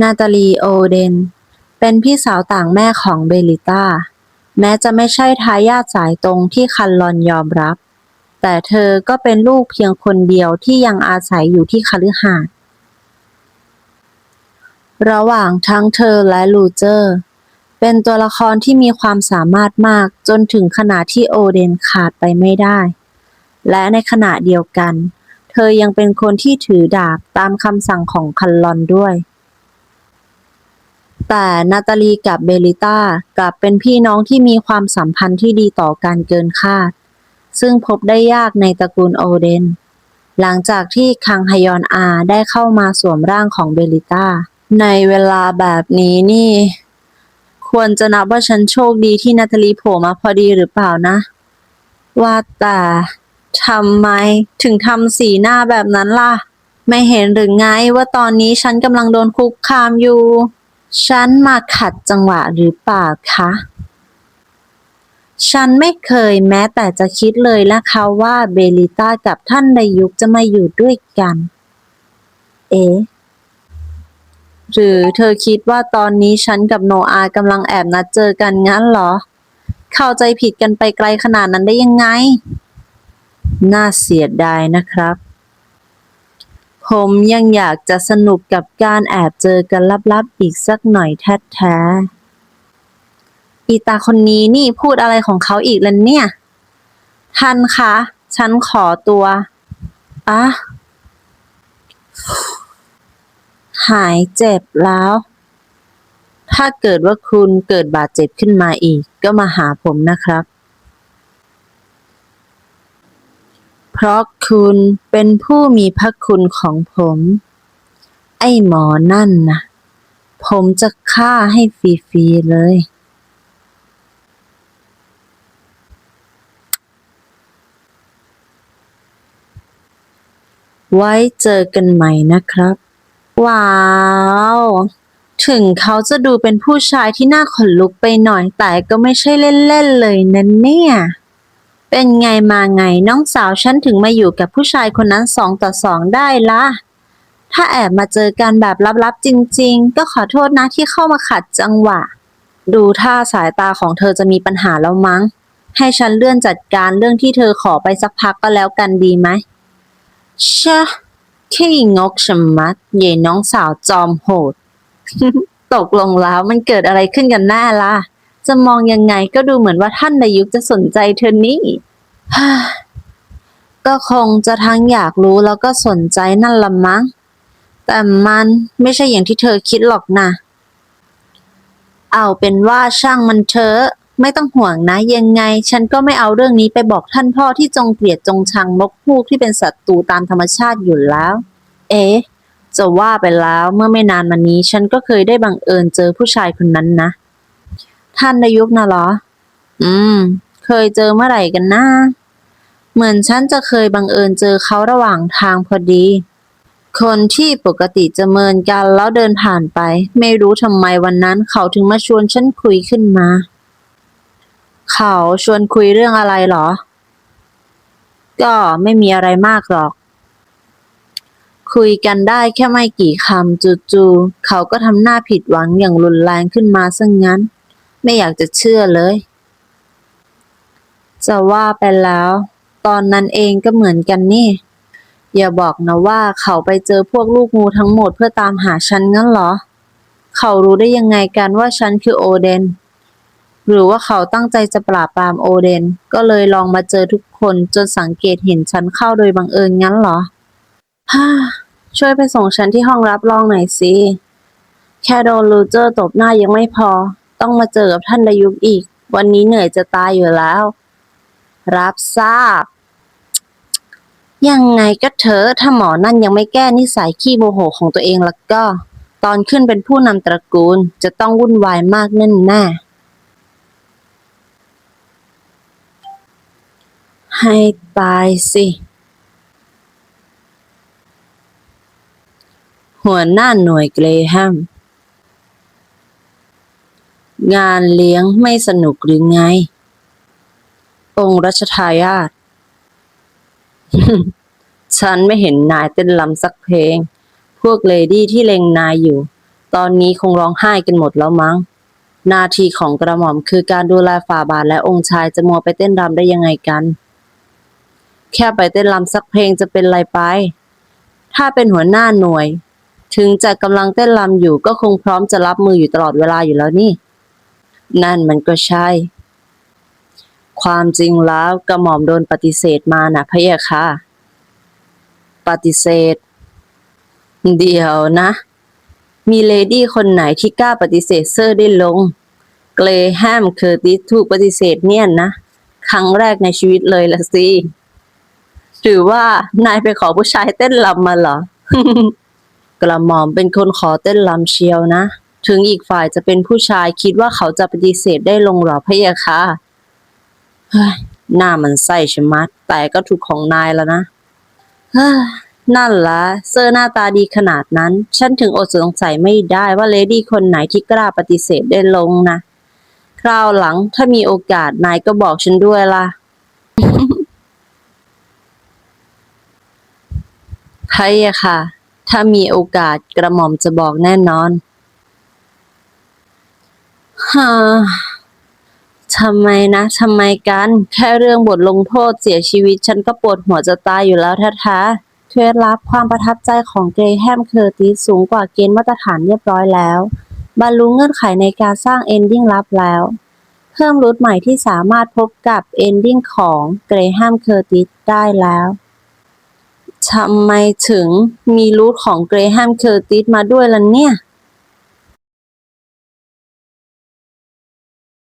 นาตาลีโอเดน เป็นพี่สาวต่างแม่ของเบลิต้า แม้จะไม่ใช่ทายาทสายตรงที่คันลอนยอมรับ แต่เธอก็เป็นลูกเพียงคนเดียวที่ยังอาศัยอยู่ที่คฤหาสน์ระหว่างทั้งเธอและลูเจอร์ เป็นตัวละครที่มีความสามารถมากจนถึงขนาดที่โอเดนขาดไปไม่ได้ และในขณะเดียวกัน เธอยังเป็นคนที่ถือดาบตามคำสั่งของคันลอนด้วย แต่นาตาลีกับเบลิต้ากลับเป็นพี่น้องที่มีความสัมพันธ์ที่ดีต่อกันเกินคาด ซึ่งพบได้ยากในตระกูลโอเดน หลังจากที่คังฮยอนอาได้เข้ามาสวมร่างของเบลิต้า ในเวลาแบบนี้นี่ ควรจะนับว่าฉันโชคดีที่นาตาลีโผล่มาพอดีหรือเปล่านะ ว่าแต่ทำไมถึงทำสีหน้าแบบนั้นล่ะ ไม่เห็นหรือไงว่าตอนนี้ฉันกำลังโดนคุกคามอยู่ ฉันมาขัดจังหวะหรือเปล่าคะ ฉันไม่เคยแม้แต่จะคิดเลยนะคะว่าเบลิต้ากับท่านไดยุกจะมาอยู่ด้วยกัน เอ๊ะหรือเธอคิดว่าตอนนี้ฉันกับโนอากำลังแอบนัดเจอกันงั้นเหรอ เข้าใจผิดกันไปไกลขนาดนั้นได้ยังไง น่าเสียดายนะครับ ผมยังอยากจะสนุกกับการแอบเจอกันลับๆอีกสักหน่อยแท้ๆอีตาคนนี้นี่พูดอะไรของเขาอีกล่ะเนี่ย ท่านคะ ฉันขอตัวอะหายเจ็บแล้ว ถ้าเกิดว่าคุณเกิดบาดเจ็บขึ้นมาอีก ก็มาหาผมนะครับ เพราะคุณเป็นผู้มีพระคุณของผม ไอ้หมอนั่นนะผมจะฆ่าให้ฟรีๆเลย ไว้เจอกันใหม่นะครับ ว้าว ถึงเขาจะดูเป็นผู้ชายที่น่าขนลุกไปหน่อยแต่ก็ไม่ใช่เล่น ๆ เลยนะเนี่ย เป็นไงมาไงน้องสาวฉันถึงมาอยู่กับผู้ชายคนนั้นสองต่อสองได้ละถ้าแอบมาเจอกันแบบลับๆจริง ๆ ก็ขอโทษนะที่เข้ามาขัดจังหวะ ดูท่าสายตาของเธอจะมีปัญหาแล้วมั้ง ให้ฉันเลื่อนจัดการเรื่องที่เธอขอไปสักพักก็แล้วกันดีไหมชะขี้งกชะมัด เย่น้องสาวจอมโหด ตกลงแล้วมันเกิดอะไรขึ้นกันแน่ล่ะ จะมองยังไงก็ดูเหมือนว่าท่านดายุคจะสนใจเธอนี่ก็คงจะทั้งอยากรู้แล้วก็สนใจนั่นละมั้ง แต่มันไม่ใช่อย่างที่เธอคิดหรอกนะ เอาเป็นว่าช่างมันเถอะไม่ต้องห่วงนะยังไง ฉันก็ไม่เอาเรื่องนี้ไปบอกท่านพ่อที่จงเกลียดจงชังนกฮูกที่เป็นศัตรูตามธรรมชาติอยู่แล้ว เอ๊ะจะว่าไปแล้วเมื่อไม่นานมานี้ ฉันก็เคยได้บังเอิญเจอผู้ชายคนนั้นนะ ท่านนายกนะเหรอ อืม เคยเจอเมื่อไหร่กันนะ เหมือนฉันจะเคยบังเอิญเจอเขาระหว่างทางพอดี คนที่ปกติจะเมินกันแล้วเดินผ่านไป ไม่รู้ทำไมวันนั้นเขาถึงมาชวนฉันคุยขึ้นมา เขาชวนคุยเรื่องอะไรเหรอ ก็ไม่มีอะไรมากหรอกคุยกันได้แค่ไม่กี่คำจู่ๆเขาก็ทำหน้าผิดหวังอย่างรุนแรงขึ้นมาซะงงั้น ไม่อยากจะเชื่อเลย จะว่าไปแล้ว ตอนนั้นเองก็เหมือนกันนี่ อย่าบอกนะว่าเขาไปเจอพวกลูกงูทั้งหมดเพื่อตามหาฉันงั้นเหรอ เขารู้ได้ยังไงกันว่าฉันคือโอเดน หรือว่าเขาตั้งใจจะปราบปรามโอเดน ก็เลยลองมาเจอทุกคนจนสังเกตเห็นฉันเข้าโดยบังเอิญงั้นเหรอฮ่าช่วยไปส่งฉันที่ห้องรับรองหน่อยสิ แค่โดนลูเจอร์ตบหน้ายังไม่พอ ต้องมาเจอกับท่านดายุกอีก วันนี้เหนื่อยจะตายอยู่แล้ว รับทราบ ยังไงก็เถอะถ้าหมอนั่นยังไม่แก้นิสัยขี้โมโหของตัวเองแล้วก็ ตอนขึ้นเป็นผู้นำตระกูลจะต้องวุ่นวายมากแน่แน่ให้ตายสิ หัวหน้าหน่วยเกรแฮม งานเลี้ยงไม่สนุกหรือไง องค์รัชทายาทฉันไม่เห็นนายเต้นลำสักเพลง พวกเลดี้ที่เลงนายอยู่ ตอนนี้คงร้องไห้กันหมดแล้วมั้ง นาทีของกระหม่อมคือการดูแลฝ่าบาทและองค์ชายจะมัวไปเต้นรำได้ยังไงกัน แค่ไปเต้นรำสักเพลงจะเป็นไรไป ถ้าเป็นหัวหน้าหน่วย ถึงจะกำลังเต้นรำอยู่ก็คงพร้อมจะรับมืออยู่ตลอดเวลาอยู่แล้วนี่ นั่นมันก็ใช่ ความจริงแล้วกระหม่อมโดนปฏิเสธมานะพะเยะค่ะ ปฏิเสธ เดี๋ยวนะ มีเลดี้คนไหนที่กล้าปฏิเสธเซอร์ได้ลง เกรแฮมเคอร์ติสถูกปฏิเสธเนี่ยนะ ครั้งแรกในชีวิตเลยละสิหรือว่านายไปขอผู้ชายเต้นรำมาเหรอ กระหม่อมเป็นคนขอเต้นรำเชียวนะ ถึงอีกฝ่ายจะเป็นผู้ชายคิดว่าเขาจะปฏิเสธได้ลงหรอพะยะค่ะเฮ้ยหน้ามันไส้ชะมัด แต่ก็ถูกของนายแล้วนะเฮ้ยนั่นละเซอร์หน้าตาดีขนาดนั้น ฉันถึงอดสงสัยไม่ได้ว่าเลดี้คนไหนที่กล้าปฏิเสธได้ลงนะ คราวหลังถ้ามีโอกาสนายก็บอกฉันด้วยล่ะใช่อะค่ะ ถ้ามีโอกาสกระหม่อมจะบอกแน่นอน ฮ่าทำไมนะทำไมกัน แค่เรื่องบทลงโทษเสียชีวิต ฉันก็ปวดหัวจะตายอยู่แล้วแท้ๆเคล็ดลับความประทับใจของเกรแฮมเคอร์ติสสูงกว่าเกณฑ์มาตรฐานเรียบร้อยแล้ว บรรลุเงื่อนไขในการสร้างเอนดิ้งลับแล้ว เพิ่มรูทใหม่ที่สามารถพบกับเอนดิ้งของเกรแฮมเคอร์ติสได้แล้วทำไมถึงมีรูทของเกรแฮมเคอร์ติสมาด้วยล่ะเนี่ย